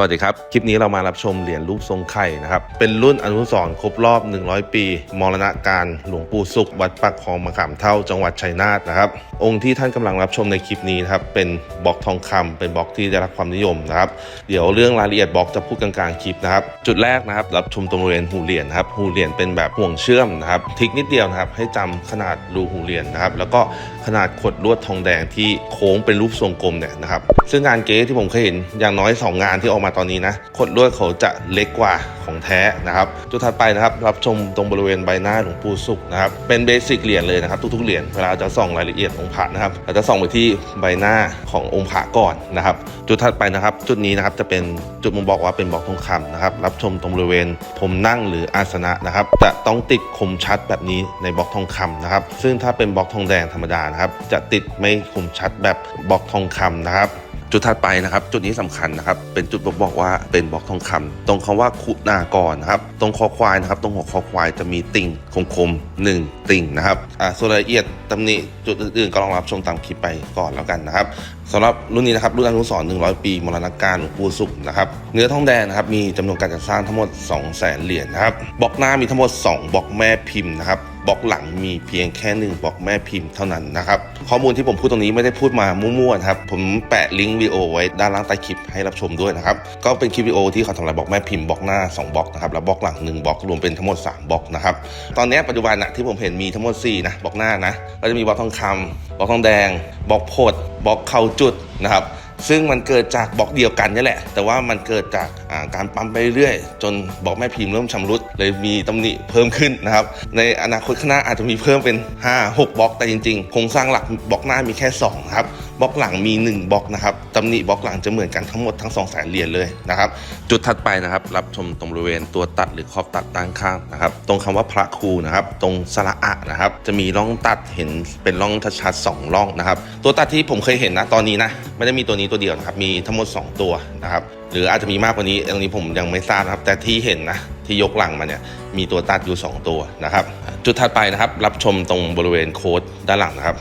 สวัสดีครับ คลิปนี้เรามารับชมเหรียญรูปทรงไข่นะครับ เป็นรุ่นอนุสรณ์ครบรอบ 100 ปี มรณะการหลวงปู่สุข วัดปักคลองมะขามเท่าจังหวัดชัยนาทนะครับ องค์ที่ท่านกำลังรับชมในคลิปนี้นะครับ เป็นบล็อกทองคำเป็นบล็อกที่ได้รับความนิยมนะครับ เดี๋ยวเรื่องรายละเอียดบล็อกจะพูดกลางๆคลิปนะครับ จุดแรกนะครับ รับชมตรงบริเวณหูเหรียญนะครับ หูเหรียญเป็นแบบห่วงเชื่อมนะครับ ทิกนิดเดียวนะครับ ให้จำขนาดรูหูเหรียญนะครับ แล้วก็ขนาดขดลวดทองแดงที่โค้งเป็นรูปทรงกลมเนี่ยนะครับ ซึ่งงานเก๊ที่ผมเคยเห็นอย่างน้อย 2 งานที่ออกมาตอนนี้นะขดลวดเขาจะเล็กกว่าของแท้นะครับจุดถัดไปนะครับรับชมตรงบริเวณใบหน้าหลวงปู่สุขนะครับเป็นเบสิกเหรียญเลยนะครับทุกๆเหรียญเวลาจะส่องรายละเอียดองค์พระนะครับเราจะส่องไปที่ใบหน้าขององค์พระก่อนนะครับ จุดถัดไปนะครับ จุดนี้นะครับจะเป็นจุดบ่งบอกว่าเป็นบล็อกทองคำนะครับรับชมตรงบริเวณผมนั่งหรืออาสนะนะครับจะต้องติดคมชัดแบบนี้ในบล็อกทองคำนะครับซึ่งถ้าเป็นบล็อกทองแดงธรรมดานะครับจะติดไม่คมชัดแบบบล็อกทองคำนะครับ จุดถัดไปนะครับ จุดนี้สำคัญนะครับ เป็นจุดบ่งบอกว่าเป็นบล็อกทองคำตรงคำว่าคุณากรนะครับ ตรงคอควายนะครับ ตรงหัวคอควายจะมีติ่งคมๆหนึ่งติ่งนะครับอ่าส่วนรายละเอียดตำหนิจุดอื่นๆก็ลองรับชมตามคลิปไปก่อนแล้วกันนะครับสำหรับรุ่นนี้นะครับรุ่นอนุสรณ์100 ปีมรณการหลวงปู่สุขนะครับเนื้อทองแดงนะครับมีจำนวนการจัดสร้างทั้งหมด 2 0 0 0 0 0เหรียญนะครับบล็อกหน้ามีทั้งหมด 2บล็อกแม่ พิมพ์นะครับบล็อกหลังมีเพียงแค่หนึ่งบล็อกแม่พิมพ์เท่านั้นนะครับข้อมูลที่ผมพูดตรงนี้ไม่ได้พูดมามั่วๆครับผมแปะลิงก์วิดีโอไว้ด้านล่างใต้คลิปให้รับชมด้วยนะครับก็เป็นคลิปวิดีโอที่เขาทำลายบล็อกแม่พิมพ์บล็อกหน้า 2บล็อกนะครับแล้วบล็อกหลัง1บล็อกรวมเป็นทั้งหมด 3บล็อกนะครับตอนนี้ปัจจุบันนะที่ผมเห็นมีทั้งหมด4นะบล็อกหน้านะก็จะมีบล็อกทองคำบล็อกทองแดงบล็อกโพดบล็อกเข่าจุดนะครับ ซึ่งมันเกิดจากบล็อกเดียวกันนี่แหละ แต่ว่ามันเกิดจากการปั๊มไปเรื่อยๆจนบล็อกแม่พิมพ์เริ่มชำรุด เลยมีตำหนิเพิ่มขึ้นนะครับ ในอนาคตข้างหน้าอาจจะมีเพิ่มเป็น 5 6บล็อกแต่จริงๆโครงสร้างหลักบล็อกหน้ามีแค่2ครับ บล็อกหลังมี 1บล็อกนะครับตำหนิบล็อกหลังจะเหมือนกันทั้งหมดทั้ง2แสนเหรียญเลยนะครับจุดถัดไปนะครับ รับชมตรงบริเวณตัวตัดหรือขอบตัดด้านข้างนะครับ ตรงคำว่าพระครูนะครับ ตรงสระอะนะครับ จะมีร่องตัดเห็นเป็นร่องชัดๆสองร่องนะครับ ตัวตัดที่ผมเคยเห็นนะตอนนี้นะไม่ได้มีตัวนี้ตัวเดียวนะครับมีทั้งหมด 2 ตัวนะครับหรืออาจจะมีมากกว่านี้ตรงนี้ผมยังไม่ทราบนะครับ แต่ที่เห็นนะที่ยกหลังมาเนี่ยมีตัวตัดอยู่ 2 ตัวนะครับ จุดถัดไปนะครับ รับชมตรงบริเวณโค้ดด้านหลังนะครับ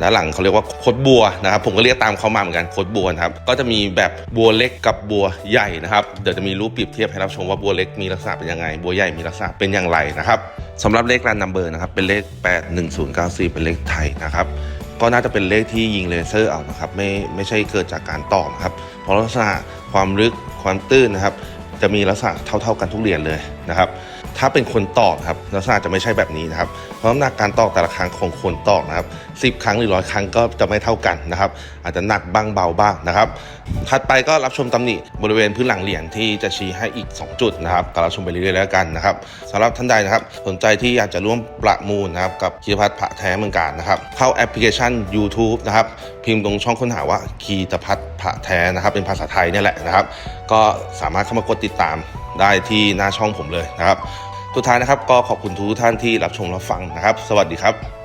ด้านหลังเขาเรียกว่าโคดบัวนะครับผมก็เรียกตามเขามาเหมือนกันโคดบัวนะครับก็จะมีแบบบัวเล็กกับบัวใหญ่นะครับเดี๋ยวจะมีรูปเปรียบเทียบให้รับชมว่าบัวเล็กมีลักษณะเป็นยังไง บัวใหญ่มีลักษณะเป็นอย่างไรนะครับสำหรับเลขรันนัมเบอร์นะครับเป็นเลข 81094 เป็นเลขไทยนะครับก็น่าจะเป็นเลขที่ยิงเลเซอร์เอานะครับไม่ไม่ใช่เกิดจากการตอนะครับเพราะลักษณะความลึกความตื้นนะครับจะมีลักษณะเท่า ๆกันทุกเหรียญเลยนะครับ ถ้าเป็นคนตอกครับลักษณะจะไม่ใช่แบบนี้นะครับ เพราะน้ำหนักการตอกแต่ละครั้งของคนตอกนะครับ10 ครั้งหรือร้อยครั้งก็จะไม่เท่ากันนะครับ อาจจะหนักบ้างเบาบ้างนะครับ ถัดไปก็รับชมตำหนิบริเวณพื้นหลังเหรียญที่จะชี้ให้อีก 2 จุดนะครับก็รับชมไปเรื่อยๆแล้วกันนะครับสำหรับท่านใดนะครับสนใจที่อยากจะร่วมประมูลนะครับกับคีรพัฒน์พระแท้เมืองการนะครับเข้าแอปพลิเคชัน YouTube นะครับพิมพ์ตรงช่องค้นหาว่าคีตพัฒน์พระแท้นะครับ เป็นภาษาไทยเนี่ยแหละนะครับ ก็สามารถเข้ามากดติดตามได้ที่หน้าช่องผมเลยนะครับสุดท้ายนะครับ ก็ขอบคุณทุกท่านที่รับชมรับฟังนะครับ สวัสดีครับ